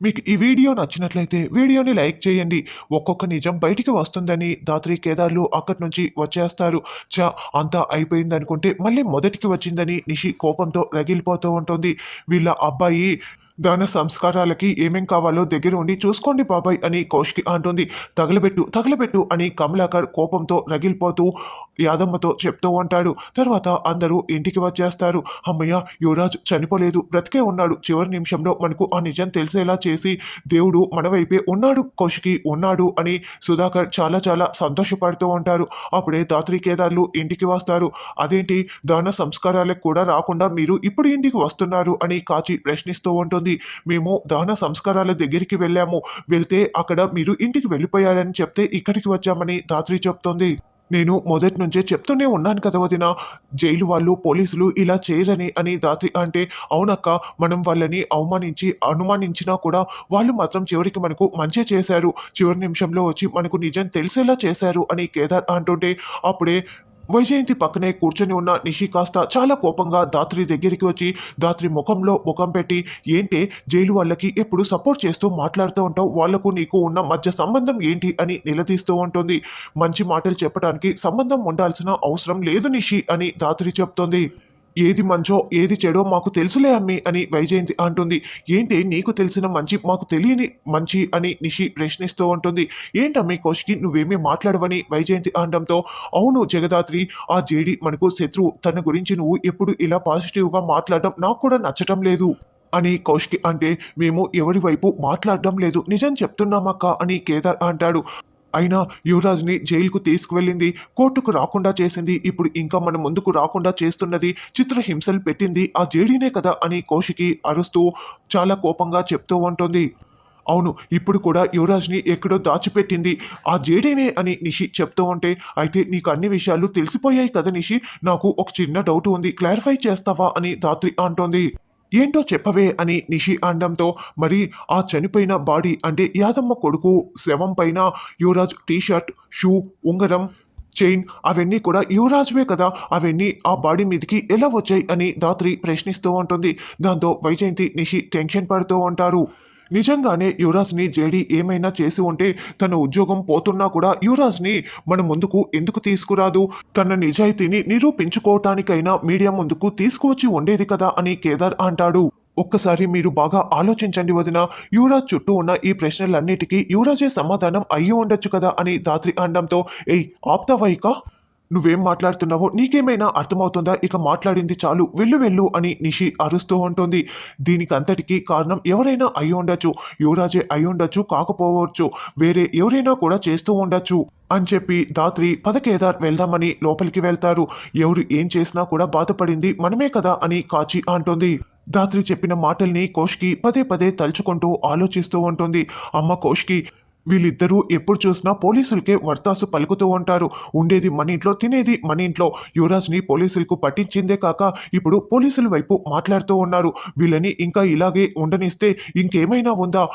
మీకు ఈ వీడియో నచ్చినట్లయితే వీడియోని లైక్ చేయండి. ఒక్కొక్క నిజం బయటికి వస్తుందని దాత్రి కేదార్లు అక్కడి నుంచి వచ్చేస్తారు. చా అంతా అయిపోయింది అనుకుంటే మళ్ళీ మొదటికి వచ్చిందని నిషి కోపంతో రగిలిపోతూ ఉంటుంది. వీళ్ళ అబ్బాయి దాన సంస్కారాలకి ఏమేం కావాలో దగ్గర ఉండి చూసుకోండి బాబాయ్ అని కౌశికి అంటుంది. తగలబెట్టు తగలబెట్టు అని కమలాకర్ కోపంతో రగిలిపోతూ యాదమ్మతో చెప్తూ ఉంటాడు. తర్వాత అందరూ ఇంటికి వచ్చేస్తారు. అమ్మయ్య యువరాజ్ చనిపోలేదు. బ్రతికే ఉన్నాడు. చివరి నిమిషంలో మనకు ఆ నిజం తెలిసేలా చేసి దేవుడు మన వైపే ఉన్నాడు కౌశికి ఉన్నాడు అని సుధాకర్ చాలా చాలా సంతోషపడుతూ ఉంటారు. అప్పుడే దాత్రి కేదార్లు ఇంటికి వస్తారు. అదేంటి? దాన సంస్కారాలకు కూడా రాకుండా మీరు ఇప్పుడు ఇంటికి వస్తున్నారు అని కాచి ప్రశ్నిస్తూ ఉంటుంది. మేము దాన సంస్కారాల దగ్గరికి వెళ్ళాము. వెళ్తే అక్కడ మీరు ఇంటికి వెళ్ళిపోయారని చెప్తే ఇక్కడికి వచ్చామని దాత్రి చెప్తుంది. నేను మొదటి నుంచే చెప్తూనే ఉన్నాను కదా వదిన. జైలు వాళ్ళు పోలీసులు ఇలా చేయరని అని దాత్రి అంటే అవునక్క మనం వాళ్ళని అవమానించి అనుమానించినా కూడా వాళ్ళు మాత్రం చివరికి మనకు మంచి చేశారు. చివరి నిమిషంలో వచ్చి మనకు నిజం తెలిసేలా చేశారు అని కేదార్ అంటుంటే అప్పుడే వైజయంతి పక్కనే కూర్చొని ఉన్న నిషి కాస్త చాలా కోపంగా దాత్రి దగ్గరికి వచ్చి దాత్రి ముఖంలో ముఖం పెట్టి ఏంటే జైలు వాళ్ళకి ఎప్పుడు సపోర్ట్ చేస్తూ మాట్లాడుతూ ఉంటావు? వాళ్ళకు నీకు ఉన్న మధ్య సంబంధం ఏంటి? అని నిలదీస్తూ ఉంటుంది. మంచి మాటలు చెప్పడానికి సంబంధం ఉండాల్సిన అవసరం లేదు నిషి అని దాత్రి చెప్తోంది. ఏది మంచో ఏది చెడో మాకు తెలుసులే అమ్మి అని వైజయంతి అంటుంది. ఏంటి నీకు తెలిసిన మంచి మాకు తెలియని మంచి అని నిషి ప్రశ్నిస్తూ ఉంటుంది. ఏంటమ్మి కౌశికి నువ్వేమీ మాట్లాడవని వైజయంతి అనడంతో అవును జగదాత్రి ఆ జేడి మనకు శత్రువు తన గురించి నువ్వు ఎప్పుడు ఇలా పాజిటివ్గా మాట్లాడడం నాకు కూడా నచ్చటం లేదు అని కౌశికి అంటే మేము ఎవరి వైపు మాట్లాడడం లేదు. నిజం చెప్తున్నామక్క అని కేదార్ అంటాడు. అయినా యువరాజ్ని జైలుకు తీసుకువెళ్ళింది కోర్టుకు రాకుండా చేసింది ఇప్పుడు ఇంకా మన ముందుకు రాకుండా చేస్తున్నది చిత్రహింసలు పెట్టింది ఆ జేడీనే కదా అని కోషికి అరుస్తూ చాలా కోపంగా చెప్తూ ఉంటుంది. అవును ఇప్పుడు కూడా యువరాజ్ని ఎక్కడో దాచిపెట్టింది. ఆ జేడీనే అని నిషి చెప్తూ ఉంటే అయితే నీకు అన్ని విషయాలు తెలిసిపోయాయి కదా నిషి? నాకు ఒక చిన్న డౌట్ ఉంది క్లారిఫై చేస్తావా అని దాత్రి అంటోంది. ఏంటో చెప్పవే అని నిషి అండంతో మరి ఆ చనిపోయిన బాడీ అంటే యాదమ్మ కొడుకు శవం పైన యువరాజ్ టీషర్ట్ షూ ఉంగరం చైన్ అవన్నీ కూడా యువరాజువే కదా. అవన్నీ ఆ బాడీ మీదకి ఎలా వచ్చాయి అని దాత్రి ప్రశ్నిస్తూ ఉంటుంది. దాంతో వైజయంతి నిషి టెన్షన్ పడుతూ ఉంటారు. నిజంగానే యువరాజ్ని జేడీ ఏమైనా చేసి ఉంటే తన ఉద్యోగం పోతున్నా కూడా యువరాజ్ని మన ముందుకు ఎందుకు తీసుకురాదు? తన నిజాయితీని నిరూపించుకోవటానికైనా మీడియా ముందుకు తీసుకువచ్చి ఉండేది కదా అని కేదార్ అంటాడు. ఒక్కసారి మీరు బాగా ఆలోచించండి వదిన. యువరాజ్ చుట్టూ ఉన్న ఈ ప్రశ్నలన్నిటికీ యువరాజే సమాధానం అయ్యి ఉండొచ్చు కదా అని దాత్రి అనడంతో ఏయ్ ఆప్తావైకా నువ్వేం మాట్లాడుతున్నావో నీకేమైనా అర్థమవుతుందా? ఇక మాట్లాడింది చాలు. వెళ్ళు వెళ్ళు అని నిషి అరుస్తూ ఉంటుంది. దీనికి అంతటికీ కారణం ఎవరైనా అయి ఉండొచ్చు. యువరాజే అయి ఉండొచ్చు కాకపోవచ్చు. వేరే ఎవరైనా కూడా చేస్తూ ఉండొచ్చు అని చెప్పి దాత్రి పదకేదార్ వెళ్దామని లోపలికి వెళ్తారు. ఎవరు ఏం చేసినా కూడా బాధపడింది మనమే కదా అని కాచి అంటుంది. దాత్రి చెప్పిన మాటల్ని కోష్కి పదే పదే తలుచుకుంటూ ఆలోచిస్తూ ఉంటుంది. అమ్మ కోష్కి వీళ్ళిద్దరూ ఎప్పుడు చూసినా పోలీసులకే వర్తాసు పలుకుతూ ఉంటారు. ఉండేది మన ఇంట్లో తినేది మన ఇంట్లో. యువరాజ్ని పోలీసులకు పట్టించిందే కాక ఇప్పుడు పోలీసుల వైపు మాట్లాడుతూ ఉన్నారు. వీళ్ళని ఇంకా ఇలాగే ఉండనిస్తే ఇంకేమైనా ఉందా?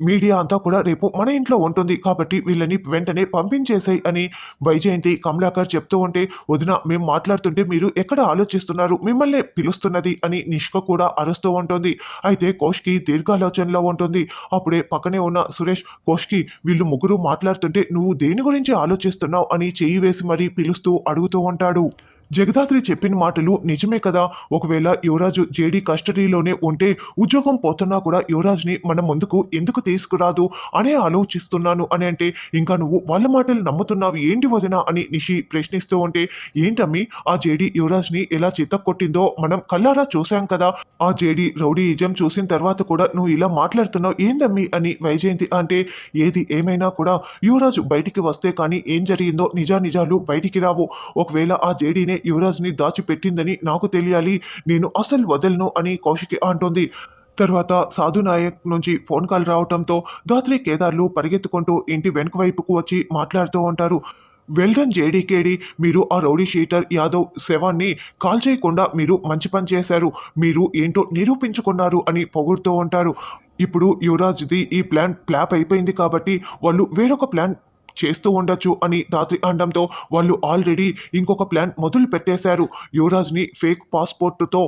మీడియా అంతా కూడా రేపు మన ఇంట్లో ఉంటుంది కాబట్టి వీళ్ళని వెంటనే పంపించేసాయి అని వైజయంతి కమలాకర్ చెప్తూ ఉంటే వదిన మేము మాట్లాడుతుంటే మీరు ఎక్కడ ఆలోచిస్తున్నారు? మిమ్మల్ని పిలుస్తున్నది అని నిష్క కూడా అరుస్తూ ఉంటుంది. అయితే కోష్కి దీర్ఘాలోచనలో ఉంటుంది. అప్పుడే పక్కనే ఉన్న సురేష్ కోష్కి వీళ్ళు ముగ్గురు మాట్లాడుతుంటే నువ్వు దేని గురించి ఆలోచిస్తున్నావు అని చెయ్యి వేసి మరీ పిలుస్తూ అడుగుతూ ఉంటాడు. జగదాత్రి చెప్పిన మాటలు నిజమే కదా? ఒకవేళ యువరాజు జేడీ కస్టడీలోనే ఉంటే ఉద్యోగం పోతున్నా కూడా యువరాజ్ని మన ముందుకు ఎందుకు తీసుకురాదు అనే ఆలోచిస్తున్నాను అని అంటే ఇంకా నువ్వు వాళ్ళ మాటలు నమ్ముతున్నావు ఏంటి వదిన? అని నిషి ప్రశ్నిస్తూ ఉంటే ఏంటమ్మి ఆ జేడీ యువరాజ్ని ఎలా చిత్తకొట్టిందో మనం కల్లారా చూశాం కదా. ఆ జేడీ రౌడీయిజం చూసిన తర్వాత కూడా నువ్వు ఇలా మాట్లాడుతున్నావు ఏందమ్మి? అని వైజయంతి అంటే ఏది ఏమైనా కూడా యువరాజు బయటికి వస్తే కానీ ఏం జరిగిందో నిజానిజాలు బయటికి రావు. ఒకవేళ ఆ జేడీనే యువరాజ్ని దాచిపెట్టిందని నాకు తెలియాలి. నేను అసలు వదలను అని కౌశికి అంటోంది. తర్వాత సాధు నాయక్ నుంచి ఫోన్ కాల్ రావటంతో దాత్రి కేదార్లు పరిగెత్తుకుంటూ ఇంటి వెనుక వైపుకు వచ్చి మాట్లాడుతూ ఉంటారు. వెల్డన్ జేడీకేడి మీరు ఆ రౌడీ షీటర్ యాదవ్ శవాన్ని కాల్ చేయకుండా మీరు మంచి పని చేశారు. మీరు ఏంటో నిరూపించుకున్నారు అని పొగుడుతూ ఉంటారు. ఇప్పుడు యువరాజ్ది ఈ ప్లాన్ ప్లాప్ అయిపోయింది కాబట్టి వాళ్ళు వేరొక ప్లాన్ చేస్తూ ఉండొచ్చు అని దాత్రి అనడంతో వాళ్ళు ఆల్రెడీ ఇంకొక ప్లాన్ మొదలు పెట్టేశారు యువరాజ్ని ఫేక్ పాస్పోర్ట్తో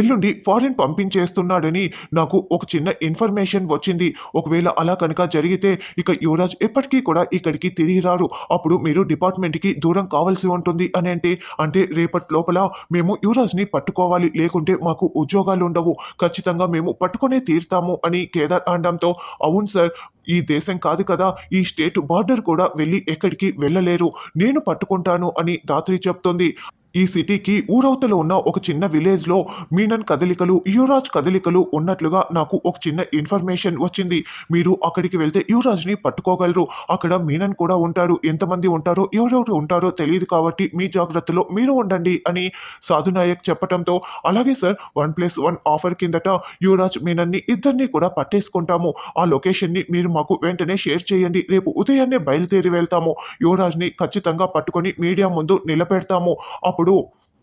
ఎల్లుండి ఫారిన్ పంపించేస్తున్నాడని నాకు ఒక చిన్న ఇన్ఫర్మేషన్ వచ్చింది. ఒకవేళ అలా కనుక జరిగితే ఇక యువరాజ్ ఎప్పటికీ కూడా ఇక్కడికి తిరిగి రారు. అప్పుడు మీరు డిపార్ట్మెంట్కి దూరం కావాల్సి ఉంటుంది అని అంటే అంటే రేపటి లోపల మేము యువరాజ్ని పట్టుకోవాలి. లేకుంటే మాకు ఉద్యోగాలు ఉండవు. ఖచ్చితంగా మేము పట్టుకునే తీరుతాము అని కేదార్ అనడంతో అవును సార్ ఈ దేశం కాదు కదా ఈ స్టేట్ బార్డర్ కూడా వెళ్ళి ఎక్కడికి వెళ్ళలేరు. నేను పట్టుకుంటాను అని దాత్రి చెప్తుంది. ఈ సిటీకి ఊరవతలో ఉన్న ఒక చిన్న విలేజ్లో మీనన్ కదలికలు యువరాజ్ కదలికలు ఉన్నట్లుగా నాకు ఒక చిన్న ఇన్ఫర్మేషన్ వచ్చింది. మీరు అక్కడికి వెళ్తే యువరాజ్ని పట్టుకోగలరు. అక్కడ మీనన్ కూడా ఉంటారు ఎంతమంది ఉంటారో ఎవరెవరు ఉంటారో తెలియదు కాబట్టి మీ జాగ్రత్తలో మీరు ఉండండి అని సాధునాయక్ చెప్పడంతో అలాగే sir one plus one offer కిందట యువరాజ్ మీనన్ని ఇద్దరిని కూడా పట్టేసుకుంటాము. ఆ లొకేషన్ని మీరు మాకు వెంటనే షేర్ చేయండి. రేపు ఉదయాన్నే బయలుదేరి వెళ్తాము. యువరాజ్ని ఖచ్చితంగా పట్టుకొని మీడియా ముందు నిలబెడతాము. అప్పుడు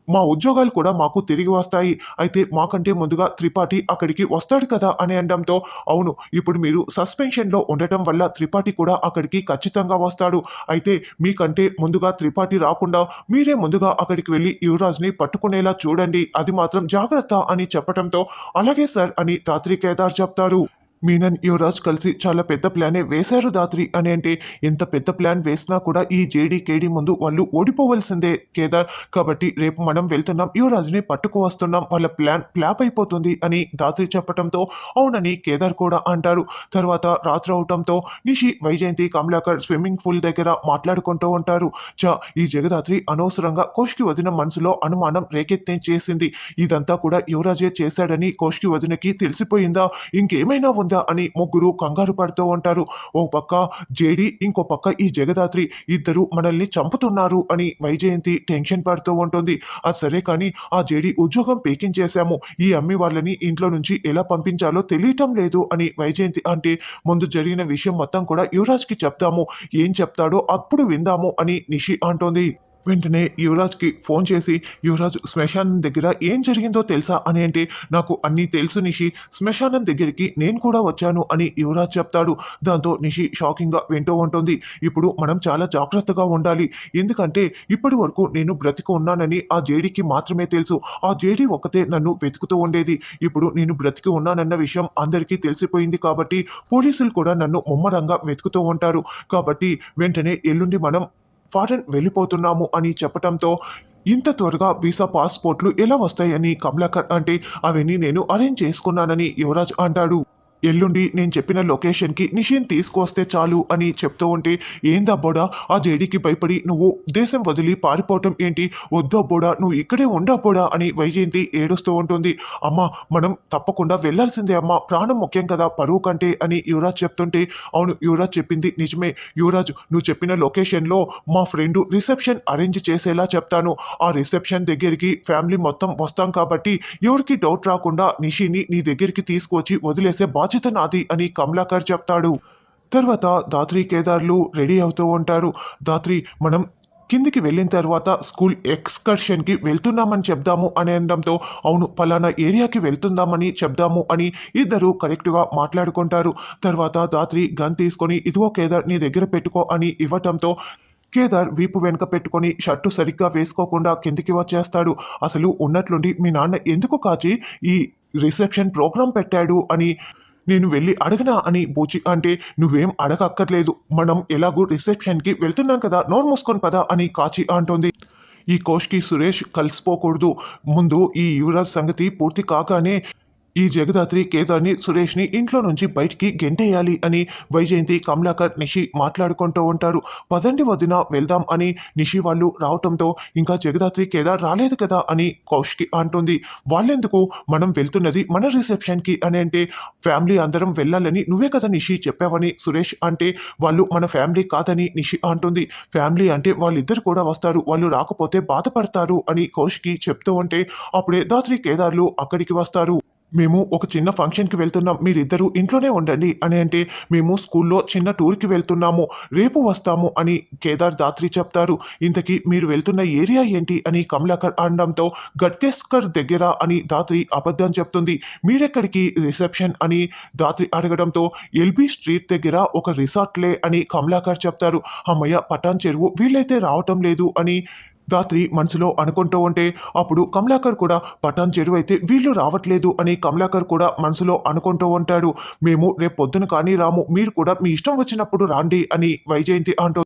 మా ఉద్యోగాలు కూడా మాకు తిరిగి వస్తాయి. అయితే మాకంటే ముందుగా త్రిపాఠి అక్కడికి వస్తాడు కదా అని అనడంతో అవును ఇప్పుడు మీరు సస్పెన్షన్లో ఉండటం వల్ల త్రిపాఠి కూడా అక్కడికి ఖచ్చితంగా వస్తాడు. అయితే మీకంటే ముందుగా త్రిపాఠి రాకుండా మీరే ముందుగా అక్కడికి వెళ్ళి యువరాజ్ని పట్టుకునేలా చూడండి. అది మాత్రం జాగ్రత్త అని చెప్పడంతో అలాగే సార్ అని తాత్రి కేదార్ చెప్తారు. మీనన్ యువరాజ్ కలిసి చాలా పెద్ద ప్లానే వేశారు దాత్రి అని అంటే ఎంత పెద్ద ప్లాన్ వేసినా కూడా ఈ జేడీ కేడీ ముందు వాళ్ళు ఓడిపోవలసిందే కేదార్. కాబట్టి రేపు మనం వెళ్తున్నాం యువరాజ్ని పట్టుకువస్తున్నాం వాళ్ళ ప్లాన్ ఫ్లాప్ అయిపోతుంది అని దాత్రి చెప్పడంతో అవునని కేదార్ కూడా అంటారు. తర్వాత రాత్రి అవటంతో నిషి వైజయంతి కమలాకర్ స్విమ్మింగ్ పూల్ దగ్గర మాట్లాడుకుంటూ ఉంటారు. చా ఈ జగదాత్రి అనవసరంగా కోష్కి వదిన మనసులో అనుమానం రేకెత్తించేసింది ఇదంతా కూడా యువరాజే చేశాడని కోష్కి వదినకి తెలిసిపోయిందా? ఇంకేమైనా ఉంది? అని ముగ్గురు కంగారు పడుతూ ఉంటారు. ఓ పక్క జేడి ఇంకో పక్క ఈ జగదాత్రి ఇద్దరు మనల్ని చంపుతున్నారు అని వైజయంతి టెన్షన్ పడుతూ ఉంటుంది. ఆ సరే కానీ ఆ జేడి ఉద్యోగం పీకించేశాము ఈ అమ్మి వాళ్ళని ఇంట్లో నుంచి ఎలా పంపించాలో తెలియటం లేదు అని వైజయంతి అంటే ముందు జరిగిన విషయం మొత్తం కూడా యువరాజ్కి చెప్తాము. ఏం చెప్తాడో అప్పుడు విందాము అని నిషి అంటోంది. వెంటనే యువరాజ్కి ఫోన్ చేసి యువరాజ్ శ్మశానం దగ్గర ఏం జరిగిందో తెలుసా? అని అంటే నాకు అన్నీ తెలుసు నిషి. శ్మశానం దగ్గరికి నేను కూడా వచ్చాను అని యువరాజ్ చెప్తాడు. దాంతో నిషి షాకింగ్గా వింటూ ఉంటుంది. ఇప్పుడు మనం చాలా జాగ్రత్తగా ఉండాలి. ఎందుకంటే ఇప్పటి వరకు నేను బ్రతికి ఉన్నానని ఆ జేడీకి మాత్రమే తెలుసు. ఆ జేడీ ఒకతే నన్ను వెతుకుతూ ఉండేది. ఇప్పుడు నేను బ్రతికి ఉన్నానన్న విషయం అందరికీ తెలిసిపోయింది కాబట్టి పోలీసులు కూడా నన్ను ముమ్మరంగా వెతుకుతూ ఉంటారు. కాబట్టి వెంటనే ఎల్లుండి మనం ఫారెన్ వెళ్ళిపోతున్నాము అని చెప్పటంతో ఇంత త్వరగా వీసా పాస్పోర్ట్లు ఎలా వస్తాయని కమలాకర్ అంటే అవన్నీ నేను అరేంజ్ చేసుకున్నానని యువరాజ్ అంటాడు. ఎల్లుండి నేను చెప్పిన లొకేషన్కి నిషిన్ తీసుకొస్తే చాలు అని చెప్తూ ఉంటే ఏందబ్బోడా ఆ జేడీకి భయపడి నువ్వు దేశం వదిలి పారిపోవటం ఏంటి? వద్దబ్బోడా నువ్వు ఇక్కడే ఉండబ్బోడా అని వైజయంతి ఏడుస్తూ ఉంటుంది. అమ్మా మనం తప్పకుండా వెళ్ళాల్సిందే అమ్మ ప్రాణం ముఖ్యం కదా పరువు కంటే అని యువరాజ్ చెప్తుంటే అవును యువరాజ్ చెప్పింది నిజమే. యువరాజ్ నువ్వు చెప్పిన లొకేషన్లో మా ఫ్రెండ్ రిసెప్షన్ అరేంజ్ చేసేలా చెప్తాను. ఆ రిసెప్షన్ దగ్గరికి ఫ్యామిలీ మొత్తం వస్తాం కాబట్టి ఎవరికి డౌట్ రాకుండా నిషిని నీ దగ్గరికి తీసుకువచ్చి వదిలేసే బాధ్యత నాది అని కమలాకర్ చెప్తాడు. తర్వాత దాత్రి కేదార్లు రెడీ అవుతూ ఉంటారు. దాత్రి మనం కిందికి వెళ్ళిన తర్వాత స్కూల్ ఎక్స్కర్షన్కి వెళ్తున్నామని చెప్దాము అని అనడంతో అవును పలానా ఏరియాకి వెళ్తుందామని చెప్దాము అని ఇద్దరు కరెక్ట్గా మాట్లాడుకుంటారు. తర్వాత దాత్రి గన్ తీసుకొని ఇదిగో కేదార్ నీ దగ్గర పెట్టుకో అని ఇవ్వటంతో కేదార్ వీపు వెనుక పెట్టుకొని షర్టు సరిగ్గా వేసుకోకుండా కిందికి వచ్చేస్తాడు. అసలు ఉన్నట్లుండి మీ నాన్న ఎందుకు కాచి ఈ రిసెప్షన్ ప్రోగ్రాం పెట్టాడు అని నేను వెళ్ళి అడగనా అని బూచి అంటే నువ్వేం అడగక్కర్లేదు. మనం ఎలాగూ రిసెప్షన్కి వెళ్తున్నాం కదా నోరు మూసుకొని పదా అని కాచి అంటోంది. ఈ కోష్కి సురేష్ కలిసిపోకూడదు. ముందు ఈ యువరాజ్ సంగతి పూర్తి కాగానే ఈ జగదాత్రి కేదార్ని సురేష్ని ఇంట్లో నుంచి బయటికి గెంటేయాలి అని వైజయంతి కమలాకర్ నిషి మాట్లాడుకుంటూ ఉంటారు. పదండి వదిన వెళ్దాం అని నిషి వాళ్ళు రావటంతో ఇంకా జగదాత్రి కేదార్ రాలేదు కదా అని కౌష్కి అంటుంది. వాళ్ళెందుకు? మనం వెళ్తున్నది మన రిసెప్షన్కి అని అంటే ఫ్యామిలీ అందరం వెళ్ళాలని నువ్వే కదా నిషి చెప్పావని సురేష్ అంటే వాళ్ళు మన ఫ్యామిలీ కాదని నిషి అంటుంది. ఫ్యామిలీ అంటే వాళ్ళిద్దరు కూడా వస్తారు. వాళ్ళు రాకపోతే బాధపడతారు అని కౌష్కి చెప్తూ ఉంటే అప్పుడే దాత్రి కేదార్లు అక్కడికి వస్తారు. మేము ఒక చిన్న ఫంక్షన్కి వెళ్తున్నాం. మీరిద్దరూ ఇంట్లోనే ఉండండి. అని అంటే మేము స్కూల్లో చిన్న టూర్కి వెళ్తున్నాము. రేపు వస్తాము అని కేదార్ దాత్రి చెప్తారు. ఇంతకీ మీరు వెళ్తున్న ఏరియా ఏంటి? అని కమలాకర్ అనడంతో గట్కేస్కర్ దగ్గర అని దాత్రి అబద్ధం చెప్తుంది. మీరెక్కడికి? రిసెప్షన్ అని దాత్రి అడగడంతో ఎల్బీ స్ట్రీట్ దగ్గర ఒక రిసార్ట్లే అని కమలాకర్ చెప్తారు. అమ్మయ్య పటాన్ చెరువు వీళ్ళైతే రావటం లేదు అని రాత్రి మనసులో అనుకుంటూ ఉంటే అప్పుడు కమలాకర్ కూడా పటాన్ చెరువు అయితే వీళ్ళు రావట్లేదు అని కమలాకర్ కూడా మనసులో అనుకుంటూ ఉంటాడు. మేము రేపు పొద్దున కానీ రాము మీరు కూడా మీ ఇష్టం వచ్చినప్పుడు రాండి అని వైజయంతి అంటూ